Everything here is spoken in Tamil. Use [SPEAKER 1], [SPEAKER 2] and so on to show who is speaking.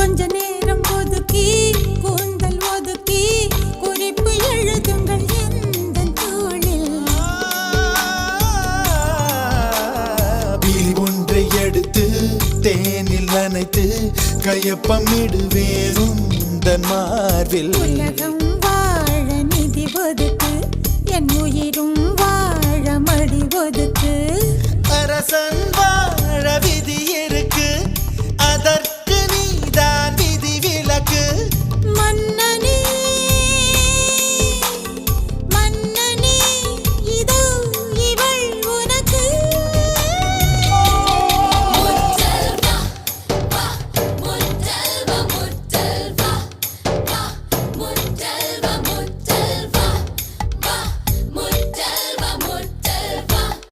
[SPEAKER 1] கொஞ்ச நேரம் ஒதுக்கி கூந்தல் ஒதுக்கி குறிப்பு எழுதுங்கள் எந்த தோளில். பீலி ஒன்றை எடுத்து தேனில் நனைத்து கையப்பமிடுவேரும் தன் மார்பில்.
[SPEAKER 2] உலகம் வாழ நிதி ஒதுக்கு என் உயிரும் வாழ மடி ஒதுக்கு.
[SPEAKER 1] அரசன்